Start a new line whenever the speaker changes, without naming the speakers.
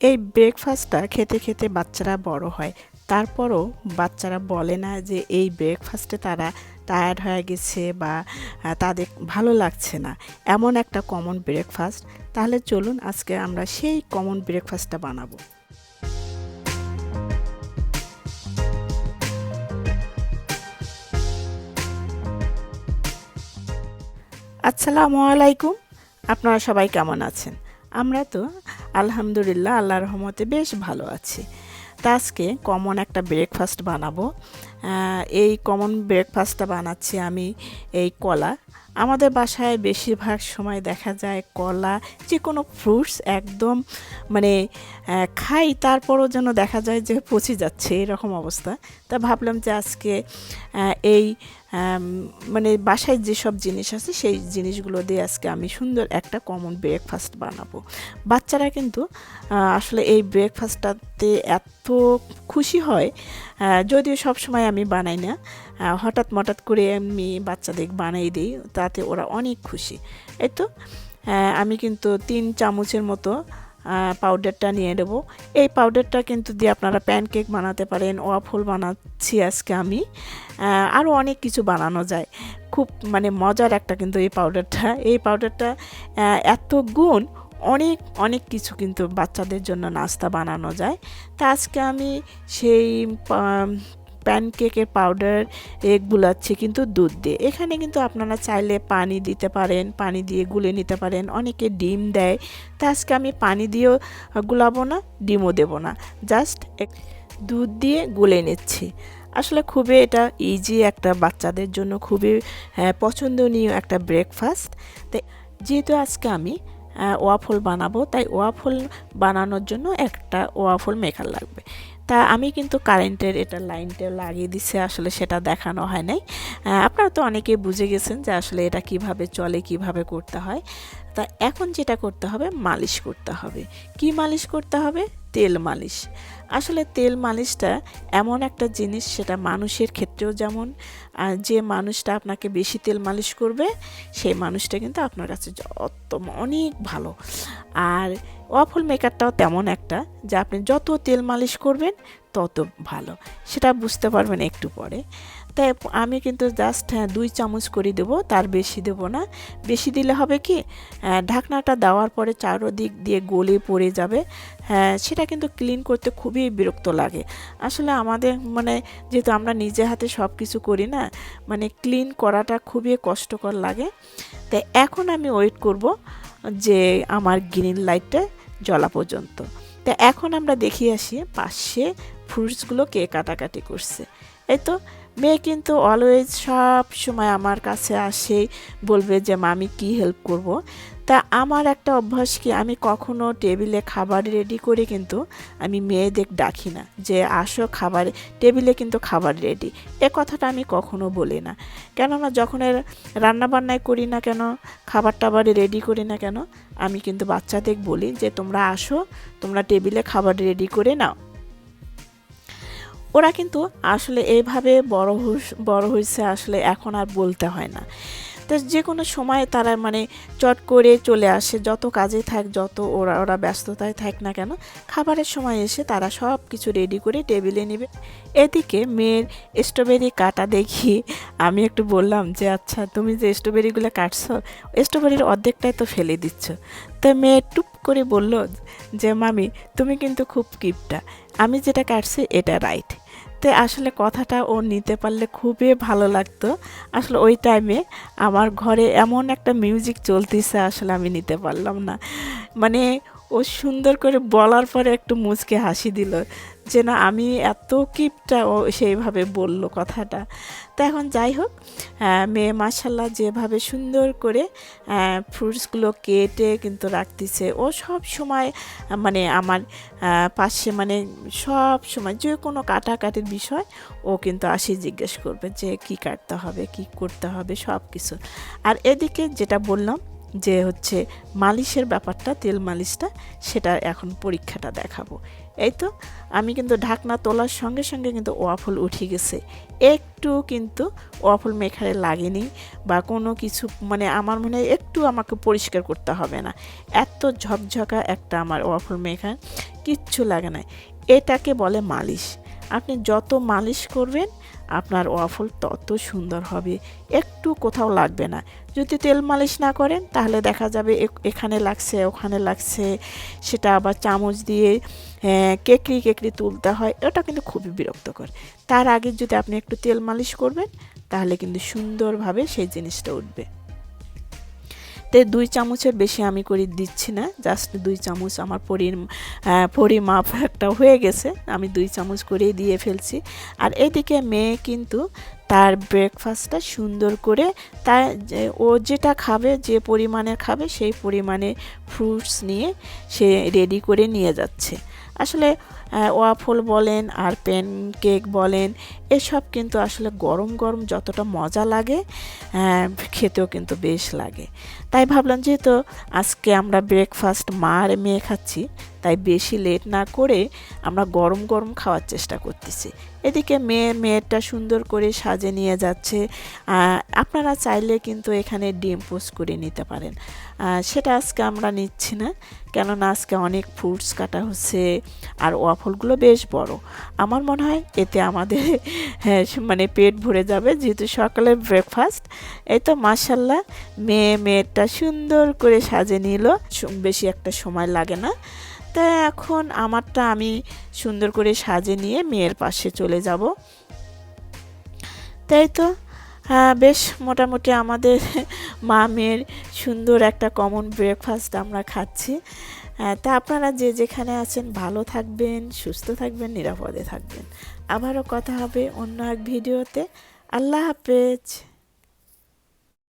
এই ব্রেকফাস্টটা খেতে খেতে বাচ্চারা বড় হয়। তারপরও বাচ্চারা বলে না যে এই ব্রেকফাস্টে তারা টায়ার্ড হয়ে গেছে বা তাদের ভালো লাগছে না। এমন একটা কমন ব্রেকফাস্ট তাহলে চলুন আজকে আমরা সেই কমন ব্রেকফাস্টটা বানাবো। আসসালামু আলাইকুম। আপনারা সবাই কেমন আছেন? আমরা তো আলহামদুলিল্লাহ আল্লাহ রহমতে বেশ ভালো আছি। তা আজকে কমন একটা ব্রেকফাস্ট বানাবো। এই কমন ব্রেকফাস্টটা বানাচ্ছি আমি, এই কলা। আমাদের বাসায় বেশিরভাগ সময় দেখা যায় কলা যে কোনো ফ্রুটস একদম মানে খাই, তারপরও যেন দেখা যায় যে পচে যাচ্ছে, এরকম অবস্থা। তা ভাবলাম যে আজকে এই মানে বাসায় যেসব জিনিস আছে, সেই জিনিসগুলো দিয়ে আজকে আমি সুন্দর একটা কমন ব্রেকফাস্ট বানাবো। বাচ্চারা কিন্তু আসলে এই ব্রেকফাস্টটাতে এত খুশি হয় যদিও সব সময় আমি বানাই না। হঠাৎ মঠাৎ করে আমি বাচ্চাদের বানাই দিই, তাতে ওরা অনেক খুশি। এই তো আমি কিন্তু তিন চামচের মতো পাউডারটা নিয়ে নেব। এই পাউডারটা কিন্তু দিয়ে আপনারা প্যানকেক বানাতে পারেন ওয়াফল বানাচ্ছি আজকে আমি। আরও অনেক কিছু বানানো যায়। খুব মানে মজার একটা কিন্তু এই পাউডারটা এই পাউডারটা এত গুণ অনেক অনেক কিছু কিন্তু বাচ্চাদের জন্য নাস্তা বানানো যায়। তা আজকে আমি সেই প্যানকেকের পাউডার, এগ গুলাচ্ছি কিন্তু দুধ দিয়ে। এখানে কিন্তু আপনারা চাইলে পানি দিতে পারেন, পানি দিয়ে গুলে নিতে পারেন। অনেকে ডিম দেয়, তা আজকে আমি পানি দিয়েও গুলাবো না, ডিমও দেবো না। জাস্ট দুধ দিয়ে গুলে নিচ্ছি। আসলে খুবই এটা ইজি একটা বাচ্চাদের জন্য খুবই পছন্দনীয় একটা ব্রেকফাস্ট তাই যেহেতু আজকে আমি ওয়াফল বানাবো, তাই ওয়াফল বানানোর জন্য একটা ওয়াফল মেকার লাগবে। তা আমি কিন্তু কারেন্টের এটা লাইনটা লাগিয়ে দিছে, আসলে সেটা দেখানো হয় নাই। আপনারা তো অনেকেই বুঝে গেছেন যে আসলে এটা কীভাবে চলে, কীভাবে করতে হয়। তা এখন যেটা করতে হবে, মালিশ করতে হবে। কি মালিশ করতে হবে? তেল মালিশ। আসলে তেল মালিশটা এমন একটা জিনিস, সেটা মানুষের ক্ষেত্রেও যেমন যে মানুষটা আপনাকে বেশি তেল মালিশ করবে, সেই মানুষটা কিন্তু আপনার কাছে যত অনেক ভালো। আর ওয়াফল মেকারটাও তেমন একটা যে আপনি যত তেল মালিশ করবেন তত ভালো। সেটা বুঝতে পারবেন একটু পরে। তাই আমি কিন্তু জাস্ট হ্যাঁ দুই চামচ করে দেবো তার বেশি দেবো না। বেশি দিলে হবে কি আহ, ঢাকনাটা দেওয়ার পরে চারোদিক দিয়ে গলে পড়ে যাবে। হ্যাঁ সেটা কিন্তু ক্লিন করতে খুবই বিরক্ত লাগে। আসলে আমাদের মানে যেহেতু আমরা নিজে হাতে সব কিছু করি না মানে ক্লিন করাটা খুবই কষ্টকর লাগে। তাই এখন আমি ওয়েট করব যে আমার গ্রিন লাইটটা জ্বলা পর্যন্ত। তা এখন আমরা দেখি আসি পাশে ফ্রুটসগুলো কে কাটাকাটি করছে। এই তো, মেয়ে কিন্তু অলওয়েজ সব সময় আমার কাছে আসে, বলবে যে মা আমি কী হেল্প করব? তা আমার একটা অভ্যাস কি? আমি কখনো টেবিলে খাবার রেডি করে কিন্তু আমি মেয়েদের ডাকি না যে, আসো খাবার, টেবিলে কিন্তু খাবার রেডি এ কথাটা আমি কখনো বলি না। কেননা যখন রান্নাবান্নায় করি না কেন, খাবার টাবার রেডি করি না কেন, আমি কিন্তু বাচ্চাদের বলি যে, তোমরা আসো, তোমরা টেবিলে খাবার রেডি করে নাও। ওরা কিন্তু আসলে এইভাবে বড় বড় হয়েছে আসলে এখন আর বলতে হয় না। তো যে কোনো সময় তারা মানে চট করে চলে আসে, যত কাজে থাক, যত ওরা ওরা ব্যস্ততায় থাক না কেন, খাবারের সময় এসে তারা সব কিছু রেডি করে টেবিলে নেবে। এদিকে মেয়ের স্ট্রবেরি কাটা দেখি, আমি একটু বললাম যে আচ্ছা তুমি যে স্ট্রবেরিগুলো কাটছো স্ট্রবেরির অর্ধেকটাই তো ফেলে দিচ্ছ। তো মেয়ে টুপ করে বলল যে, মামি, তুমি কিন্তু খুব কিপটা আমি যেটা কাটছি, এটা রাইট তো আসলে কথাটা ও নিতে পারলে খুবই ভালো লাগতো। আসলে ওই টাইমে আমার ঘরে এমন একটা মিউজিক চলতেছে আসলে আমি নিতে পারলাম না। মানে ও সুন্দর করে বলার পরে একটু মুচকে হাসি দিল। যে না, আমি এত কিপটা ও সেইভাবে বলল কথাটা। তো এখন যাই হোক মেয়ে মাসাল্লাহ যেভাবে সুন্দর করে ফ্রুটসগুলো কেটে কিন্তু রাখতেছে। ও সব সময় মানে আমার পাশে মানে সব সময় যে কোনো কাটাকাটির বিষয় ও কিন্তু আসি জিজ্ঞেস করবে যে কি কাটতে হবে, কি করতে হবে সব কিছু আর এদিকে যেটা বললাম যে হচ্ছে মালিশের ব্যাপারটা, তেল মালিশটা সেটা এখন পরীক্ষাটা দেখাবো। এই তো, আমি কিন্তু ঢাকনা তোলার সঙ্গে সঙ্গে কিন্তু ওয়াফল উঠে গেছে। একটু কিন্তু ওয়াফল মেখারে লাগেনি বা কোনো কিছু মানে আমার মনে হয় একটু আমাকে পরিষ্কার করতে হবে না। এত ঝকঝকা একটা আমার ওয়াফল মেখার কিচ্ছু লাগে না। এটাকে বলে মালিশ। আপনি যত মালিশ করবেন আপনার ওয়াফল তত সুন্দর হবে। একটু কোথাও লাগবে না। যদি তেল মালিশ না করেন, তাহলে দেখা যাবে এখানে লাগছে, ওখানে লাগছে। সেটা আবার চামচ দিয়ে কেকড়ি কেকড়ি তুলতে হয়। ওটা কিন্তু খুবই বিরক্তকর। তার আগে যদি আপনি একটু তেল মালিশ করবেন, তাহলে কিন্তু সুন্দরভাবে সেই জিনিসটা উঠবে। তো দুই চামচের বেশি আমি করে দিচ্ছি না জাস্ট দুই চামচ আমার পরিমাপ একটা হয়ে গেছে, আমি দুই চামচ করেই দিয়ে ফেলছি। আর এদিকে মেয়ে কিন্তু তার ব্রেকফাস্টটা সুন্দর করে তার ও যেটা খাবে, যে পরিমাণে খাবে, সেই পরিমাণে ফ্রুটস নিয়ে সে রেডি করে নিয়ে যাচ্ছে। আসলে ওয়াফল বলেন আর প্যান কেক বলেন, এসব কিন্তু আসলে গরম গরম যতটা মজা লাগে খেতেও কিন্তু বেশ লাগে। তাই ভাবলাম যেহেতু আজকে আমরা ব্রেকফাস্ট মা আর মেয়ে খাচ্ছি, তাই বেশি লেট না করে আমরা গরম গরম খাওয়ার চেষ্টা করতেছি। এদিকে মেয়ে, মেয়েটা সুন্দর করে সাজে নিয়ে যাচ্ছে। আপনারা চাইলে কিন্তু এখানে ডিম পোস্ট করে নিতে পারেন। সেটা আজকে আমরা নিচ্ছি না, কেননা আজকে অনেক ফ্রুটস কাটা হচ্ছে, আর ওয়াফলগুলো বেশ বড়। আমার মনে হয় এতে আমাদের হ্যাঁ মানে পেট ভরে যাবে যেহেতু সকালের ব্রেকফাস্ট এই তো মাসাল্লাহ মেয়ে মেয়েটা সুন্দর করে সাজে নিল। বেশি একটা সময় লাগে না। তা এখন আমারটা আমি সুন্দর করে সাজে নিয়ে মেয়ের পাশে চলে যাব। তাই তো বেশ মোটামুটি আমাদের মা মেয়ের সুন্দর একটা কমন ব্রেকফাস্ট আমরা খাচ্ছি। হ্যাঁ, তা আপনারা যে যেখানে আছেন ভালো থাকবেন সুস্থ থাকবেন নিরাপদে থাকবেন। আবারও কথা হবে অন্য এক ভিডিওতে। আল্লাহ হাফেজ।